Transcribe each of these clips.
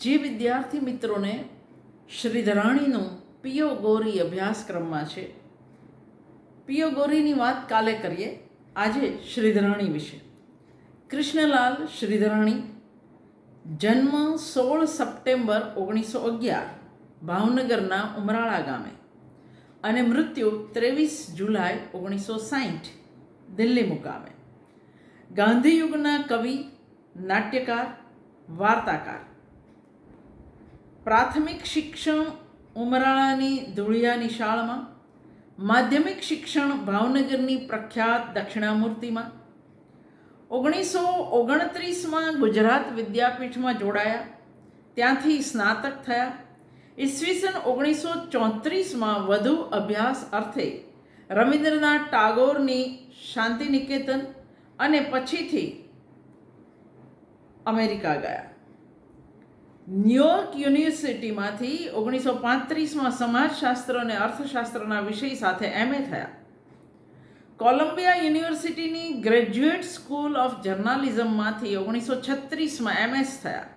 જે વિદ્યાર્થી મિત્રોને શ્રીધરાણીનું પિયો ગોરી અભ્યાસક્રમમાં છે, પિયો ગોરીની વાત કાલે કરીએ, આજે શ્રીધરાણી વિશે. કૃષ્ણલાલ શ્રીધરાણી, જન્મ સોળ સપ્ટેમ્બર ઓગણીસો અગિયાર, ભાવનગરના ઉમરાળા ગામે અને મૃત્યુ ત્રેવીસ જુલાઈ ઓગણીસો સાહીઠ દિલ્હી મુકામે. ગાંધીયુગના કવિ, નાટ્યકાર, વાર્તાકાર પ્રાથમિક શિક્ષણ ઉમરાળાની ધૂળિયાની શાળામાં, માધ્યમિક શિક્ષણ ભાવનગરની પ્રખ્યાત દક્ષિણામૂર્તિમાં, ઓગણીસો ઓગણત્રીસમાં ગુજરાત વિદ્યાપીઠમાં જોડાયા, ત્યાંથી સ્નાતક થયા. ઈસવીસન ઓગણીસો ચોત્રીસમાં વધુ અભ્યાસ અર્થે રવિન્દ્રનાથ ટાગોરની શાંતિનિકેતન અને પછીથી અમેરિકા ગયા. ન્યુયોર્ક યુનિવર્સિટીમાંથી ઓગણીસો પાંત્રીસમાં સમાજશાસ્ત્ર અને અર્થશાસ્ત્રના વિષય સાથે એમએ થયા. કોલંબિયા યુનિવર્સિટીની ગ્રેજ્યુએટ સ્કૂલ ઓફ જર્નાલિઝમમાંથી ઓગણીસો છત્રીસમાં એમએસ થયા.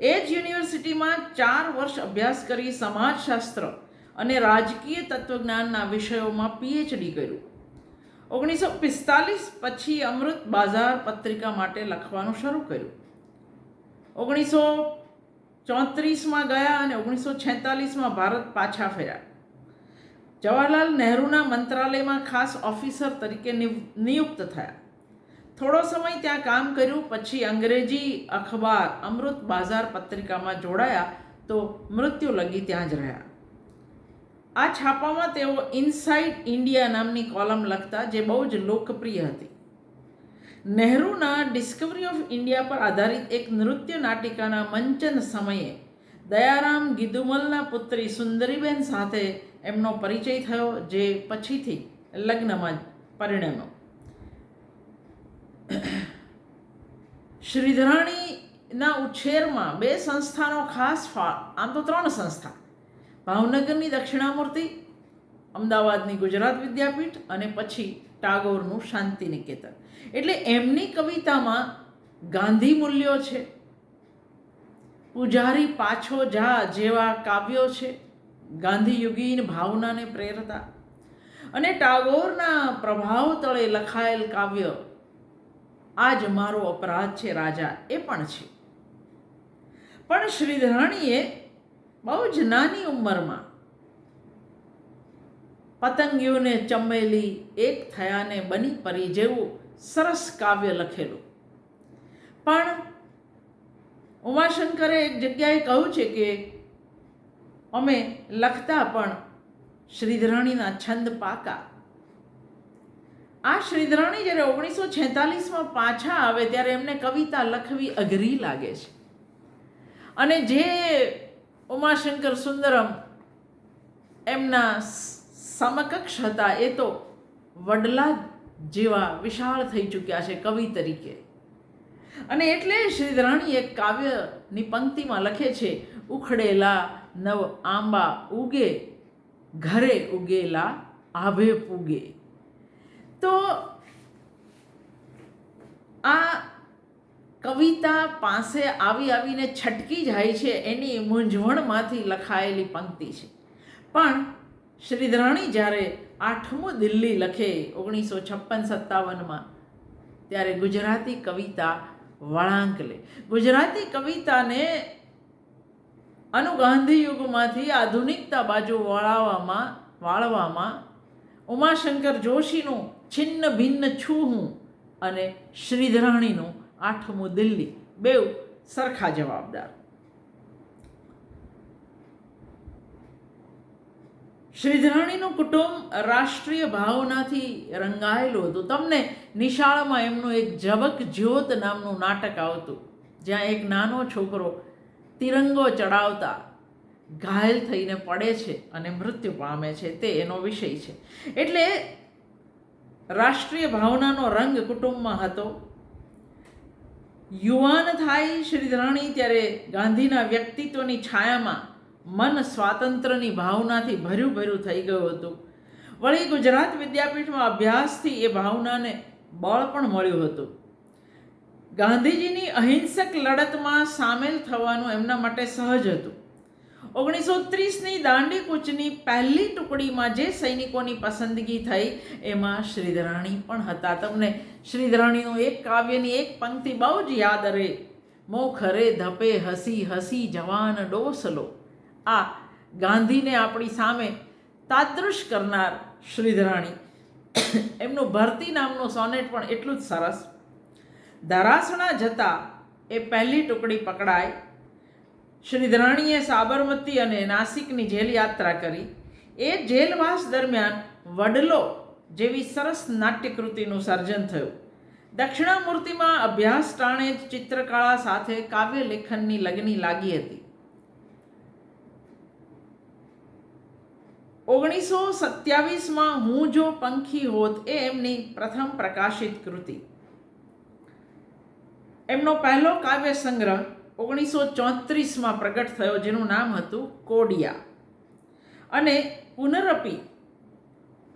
એ જ યુનિવર્સિટીમાં ચાર વર્ષ અભ્યાસ કરી સમાજશાસ્ત્ર અને રાજકીય તત્વજ્ઞાનના વિષયોમાં પીએચડી કર્યું. ઓગણીસો પિસ્તાલીસ પછી અમૃત બાજાર પત્રિકા માટે લખવાનું શરૂ કર્યું. ઓગણીસો ચોત્રીસમાં ગયા અને ઓગણીસો છેતાલીસમાં ભારત પાછા ફર્યા. જવાહરલાલ નહેરુના મંત્રાલયમાં ખાસ ઓફિસર તરીકે નિયુક્ત થયા. થોડો સમય ત્યાં કામ કર્યું, પછી અંગ્રેજી અખબાર અમૃત બાજાર પત્રિકામાં જોડાયા તો મૃત્યુ લગી ત્યાં જ રહ્યા. આ છાપામાં તેઓ ઇનસાઇડ ઇન્ડિયા નામની કોલમ લખતા, જે બહુ જ લોકપ્રિય હતી. નહેરુના ડિસ્કવરી ઓફ ઇન્ડિયા પર આધારિત એક નૃત્ય નાટિકાના મંચન સમયે દયારામ ગિદુમલના પુત્રી સુંદરીબેન સાથે એમનો પરિચય થયો, જે પછીથી લગ્નમાં પરિણમ્યો. શ્રીધરાણીના ઉછેરમાં બે સંસ્થાનો ખાસ ફાળ, આમ તો ત્રણ સંસ્થા, ભાવનગરની દક્ષિણામૂર્તિ, અમદાવાદની ગુજરાત વિદ્યાપીઠ અને પછી ટાગોરનું શાંતિ નિકેતન એટલે એમની કવિતામાં ગાંધી મૂલ્યો છે, પૂજારી પાછો જા જેવા કાવ્યો છે ગાંધીયુગીન ભાવનાને પ્રેરતા. અને ટાગોરના પ્રભાવ તળે લખાયેલ કાવ્ય, આજ મારો અપરાધ છે રાજા, એ પણ છે. પણ શ્રીધરણીએ બહુ જ નાની ઉંમરમાં પતંગીઓને ચમેલી એક થયાને બની પરી જેવું સરસ કાવ્ય લખેલું. પણ ઉમાશંકરે એક જગ્યાએ કહ્યું છે કે અમે લખતા પણ શ્રીધરાણીના છંદ પાકા. આ શ્રીધરાણી જ્યારે ઓગણીસો છેતાલીસમાં પાછા આવે ત્યારે એમને કવિતા લખવી અઘરી લાગે છે. અને જે ઉમાશંકર સુંદરમ એમના સમકક્ષ હતા. એ તો વડલા જેવા વિશાળ થઈ ચૂક્યા છે કવિ તરીકે. અને એટલે શ્રી ધરાણી એક કાવ્યની પંક્તિમાં લખે છે, ઉખડેલા નવ આંબા ઉગે, ઘરે ઉગેલા આભે પૂગે. તો આ કવિતા પાસે આવી આવીને છટકી જાય છે એની મૂંઝવણમાંથી લખાયેલી પંક્તિ છે. પણ શ્રીધરાણી જ્યારે આઠમું દિલ્હી લખે ઓગણીસો છપ્પન સત્તાવનમાં, ત્યારે ગુજરાતી કવિતા વળાંક લે. ગુજરાતી કવિતાને અનુગાંધી યુગમાંથી આધુનિકતા બાજુ વળાવવામાં, વાળવામાં ઉમાશંકર જોશીનું છિન્ન ભિન્ન છું હું અને શ્રીધરાણીનું આઠમું દિલ્હી. બેઉ સરખા જવાબદાર. શ્રીધરાણીનું કુટુંબ રાષ્ટ્રીય ભાવનાથી રંગાયેલું હતું. તમને નિશાળમાં એમનું એક ઝબક જ્યોત નામનું નાટક આવતું. જ્યાં એક નાનો છોકરો તિરંગો ચડાવતા ઘાયલ થઈને પડે છે અને મૃત્યુ પામે છે. તે એનો વિષય છે. એટલે રાષ્ટ્રીય ભાવનાનો રંગ કુટુંબમાં હતો. યુવાન થાય શ્રીધરાણી ત્યારે ગાંધીના વ્યક્તિત્વની છાયામાં મન સ્વાતંત્ર્યની ભાવનાથી ભર્યું ભર્યું થઈ ગયું હતું. વળી ગુજરાત વિદ્યાપીઠમાં અભ્યાસથી એ ભાવનાને બળ પણ મળ્યું હતું. ગાંધીજીની અહિંસક લડતમાં સામેલ થવાનું એમના માટે સહજ હતું. ઓગણીસો ત્રીસની દાંડી કૂચની પહેલી ટુકડીમાં જે સૈનિકોની પસંદગી થઈ, એમાં શ્રીધરાણી પણ હતા. તમને શ્રીધરાણીનું એક કાવ્યની એક પંક્તિ બહુ જ યાદ રહે. મો ખરે ધપે હસી હસી જવાન ડોસલો. આ ગાંધીને આપણી સામે તાદૃશ કરનાર શ્રીધરાણી. એમનું ભરતી નામનું સોનેટ પણ એટલું જ સરસ. ધરાસણા જતા એ પહેલી ટુકડી પકડાય. શ્રીધરાણીએ સાબરમતી અને નાસિકની જેલ યાત્રા કરી. એ જેલવાસ દરમિયાન વડલો જેવી સરસ નાટ્યકૃતિનું સર્જન થયું. દક્ષિણામૂર્તિમાં અભ્યાસ ટાણે ચિત્રકળા સાથે કાવ્ય લેખનની લગની લાગી હતી. ઓગણીસો સત્યાવીસમાં હું જો પંખી હોત એ એમની પ્રથમ પ્રકાશિત કૃતિ. એમનો પહેલો કાવ્ય સંગ્રહ ઓગણીસો ચોત્રીસમાં પ્રગટ થયો, જેનું નામ હતું કોડિયા. અને પુનરપી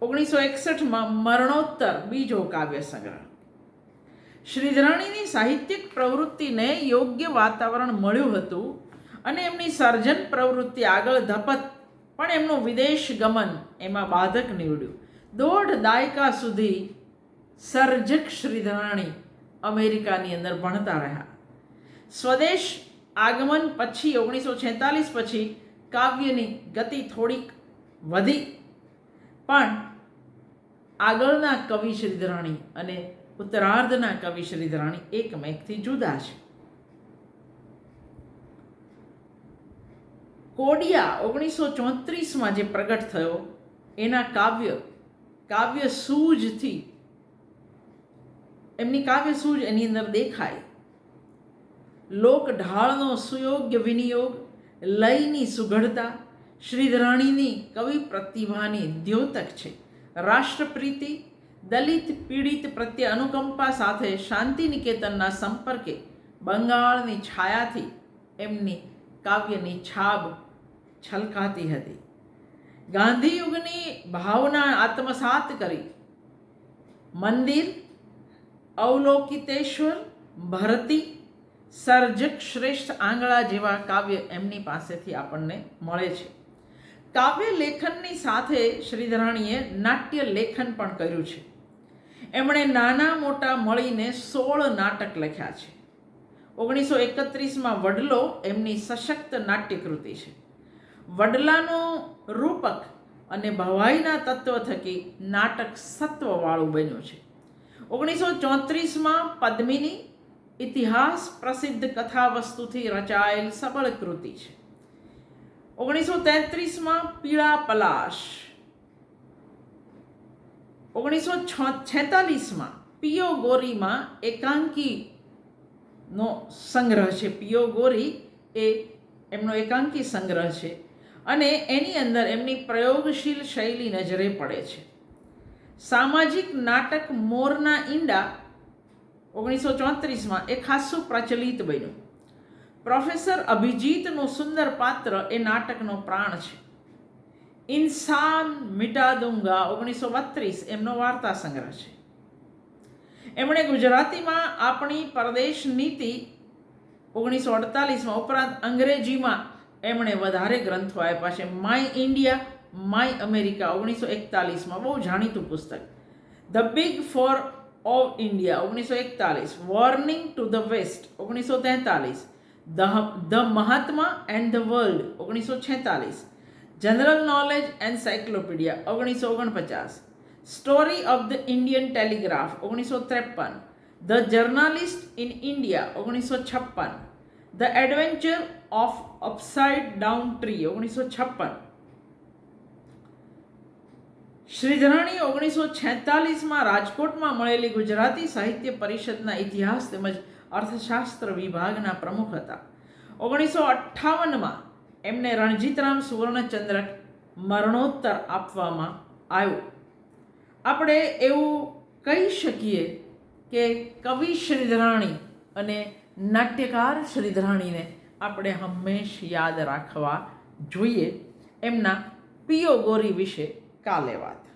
ઓગણીસો એકસઠમાં મરણોત્તર બીજો કાવ્ય સંગ્રહ. શ્રીધરાણીની સાહિત્યિક પ્રવૃત્તિને યોગ્ય વાતાવરણ મળ્યું હતું અને એમની સર્જન પ્રવૃત્તિ આગળ ધપત પણ એમનું વિદેશ ગમન એમાં બાધક નીવડ્યું. દોઢ દાયકા સુધી સર્જક શ્રીધરાણી અમેરિકાની અંદર ભણતા રહ્યા. સ્વદેશ આગમન પછી ઓગણીસો છેતાલીસ પછી કાવ્યની ગતિ થોડીક વધી. પણ આગળના કવિ શ્રીધરાણી અને ઉત્તરાર્ધના કવિ શ્રીધરાણી એકમેકથી જુદા છે. કોડિયા ઓગણીસો ચોત્રીસમાં જે પ્રગટ થયો, એના કાવ્ય કાવ્ય સૂઝથી, એમની કાવ્ય સૂઝ એની અંદર દેખાય. લોક ઢાળનો સુયોગ્ય વિનિયોગ, લયની સુઘડતા, શ્રીધરાણીની કવિ પ્રતિભાની દ્યોતક છે. રાષ્ટ્રપ્રીતિ, દલિત પીડિત પ્રત્યે અનુકંપા સાથે શાંતિ નિકેતનના સંપર્કે બંગાળની છાયાથી એમની કાવ્યની છાબ છલકાતી હતી. ગાંધીયુગની ભાવના આત્મસાત કરી. મંદિર, અવલોકિતેશ્વર, ભરતી સર્જક શ્રેષ્ઠ આંગળા જેવા કાવ્ય એમની પાસેથી આપણને મળે છે. કાવ્ય લેખનની સાથે શ્રીધરાણીએ નાટ્ય લેખન પણ કર્યું છે. એમણે નાના મોટા મળીને સોળ નાટક લખ્યા છે. ઓગણીસો એકત્રીસમાં વડલો એમની સશક્ત નાટ્યકૃતિ છે. વડલાનું રૂપક અને ભવાઈના તત્વ થકી નાટક સત્વવાળું બન્યું છે. ઓગણીસો ચોત્રીસમાં પદ્મિની ઇતિહાસ પ્રસિદ્ધ કથા વસ્તુથી રચાયેલ સબળ કૃતિ છે. ઓગણીસો તેત્રીસમાં પીળા પલાશ. ઓગણીસો છેતાલીસમાં પિયો ગોરીમાં એકાંકીનો સંગ્રહ છે. પિયો ગોરી એ એમનો એકાંકી સંગ્રહ છે. અને એની અંદર એમની પ્રયોગશીલ શૈલી નજરે પડે છે. સામાજિક નાટક મોરના ઈંડા ઓગણીસો ચોત્રીસમાં એ ખાસ્સું પ્રચલિત બન્યું. પ્રોફેસર અભિજીતનું સુંદર પાત્ર એ નાટકનો પ્રાણ છે. ઇન્સાન મિટા દુંગા ઓગણીસો બત્રીસ એમનો વાર્તા સંગ્રહ છે. એમણે ગુજરાતીમાં આપણી પરદેશ નીતિ ઓગણીસો અડતાલીસમાં ઉપરાંત અંગ્રેજીમાં એમણે વધારે ગ્રંથો આપ્યા છે. માય ઇન્ડિયા માય અમેરિકા ઓગણીસો એકતાલીસમાં, બહુ જાણીતું પુસ્તક. The big four of India ઓગણીસો એકતાલીસ. વોર્નિંગ ટુ ધ વેસ્ટ ઓગણીસો તેતાલીસ. The the Mahatma and the world ઓગણીસો છેતાલીસ. જનરલ નોલેજ એન્સાઇક્લોપીડિયા ઓગણીસો ઓગણપચાસ. Story of the Indian telegraph ઓગણીસો ત્રેપન. ધ જર્નાલિસ્ટ ઇન ઇન્ડિયા ઓગણીસો છપ્પન. The adventure of upside down tree ઓગણીસો છપ્પન શ્રીધરાણી ઓગણીસો છેતાલીસમાં રાજકોટમાં મળેલી ગુજરાતી સાહિત્ય પરિષદના ઇતિહાસ તેમજ અર્થશાસ્ત્ર વિભાગના પ્રમુખ હતા. ઓગણીસો અઠ્ઠાવનમાં એમને રણજીતરામ સુવર્ણચંદ્રક મરણોત્તર આપવામાં આવ્યો. આપણે એવું કહી શકીએ કે કવિ શ્રીધરાણી અને નાટ્યકાર શ્રીધરાણીને આપણે હંમેશ યાદ રાખવા જોઈએ. એમના પિયો ગોરી વિશે કાલે વાત.